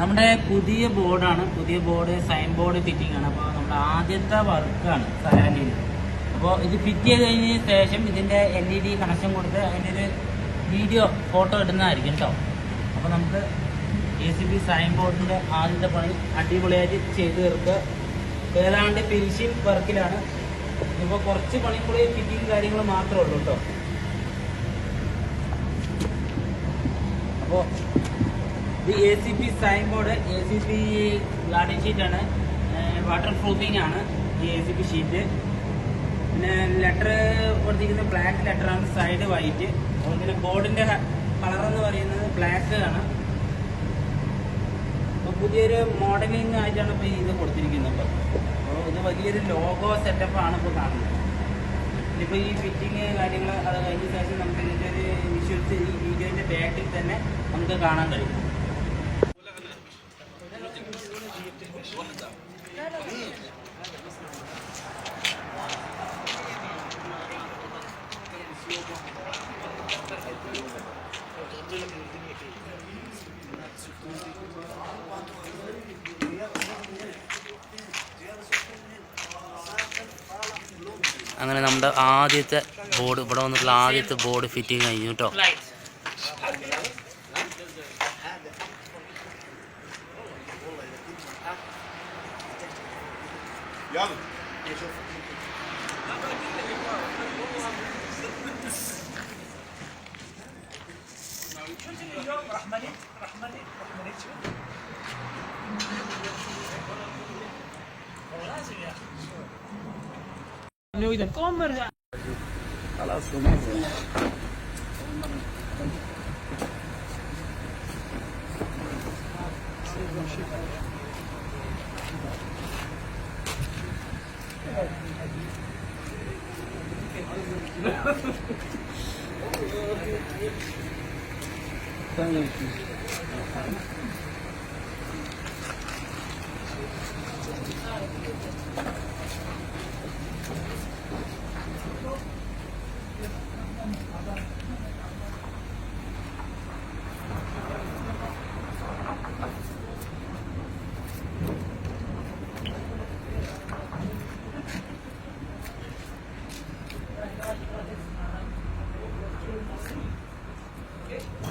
നമ്മുടെ പുതിയ ബോർഡാണ്. പുതിയ ബോർഡ് സൈൻ ബോർഡ് ഫിറ്റിംഗ് ആണ്. അപ്പോൾ നമ്മുടെ ആദ്യത്തെ വർക്കാണ് സലാൻഡിന് അപ്പോൾ ഇത് ഫിറ്റ് ചെയ്ത് കഴിഞ്ഞ ശേഷം ഇതിന്റെ എൽ ഇ ഡി കണക്ഷൻ കൊടുത്ത് അതിന്റെ ഒരു വീഡിയോ ഫോട്ടോ ഇടുന്നതായിരിക്കും കേട്ടോ അപ്പോൾ നമുക്ക് എ സി ബി സൈൻ ബോർഡിന്റെ ആദ്യത്തെ പണി അടിപൊളിയായിട്ട് ചെയ്ത് തീർക്കുക. ഏതാണ്ട് ഫിനിഷിംഗ് വർക്കിലാണ് ഇപ്പോൾ കുറച്ച് പണി കൂടി ഫിറ്റിംഗ് കാര്യങ്ങൾ മാത്രമേ ഉള്ളൂ കേട്ടോ അപ്പോൾ ഇത് A C P sign board A C P garden ഷീറ്റാണ് waterproofing ആണ് ഈ എ സി പി ഷീറ്റ് പിന്നെ ലെറ്റർ കൊടുത്തിരിക്കുന്നത് ബ്ലാക്ക് ലെറ്ററാണ് സൈഡ് വൈറ്റ് അതുപോലെ ബോർഡിന്റെ കളർ എന്ന് പറയുന്നത് ബ്ലാക്ക് ആണ്. അപ്പോൾ പുതിയൊരു മോഡലിംഗ് ആയിട്ടാണ് ഇപ്പോൾ ഇത് കൊടുത്തിരിക്കുന്നത് ഇപ്പോൾ അപ്പോൾ ഇത് വലിയൊരു ലോഗോ സെറ്റപ്പാണ് ഇപ്പോൾ കാണുന്നത്. ഇപ്പോൾ ഈ ഫിറ്റിങ് കാര്യങ്ങൾ അത് കഴിഞ്ഞ ശേഷം നമുക്ക് ഇതിന്റെ ഒരു വിഷ്വൽസ് ഈ വീഡിയോന്റെ ബാക്കിൽ തന്നെ നമുക്ക് കാണാൻ കഴിയും. അങ്ങനെ നമ്മുടെ ആദ്യത്തെ ബോർഡ് ഇവിടെ വന്നിട്ടുള്ള ആദ്യത്തെ ബോർഡ് ഫിറ്റിംഗ് കഴിഞ്ഞു കേട്ടോ يلا رحمة رحمة رحمة لازم يا أخي خلاص Thank you. Sen de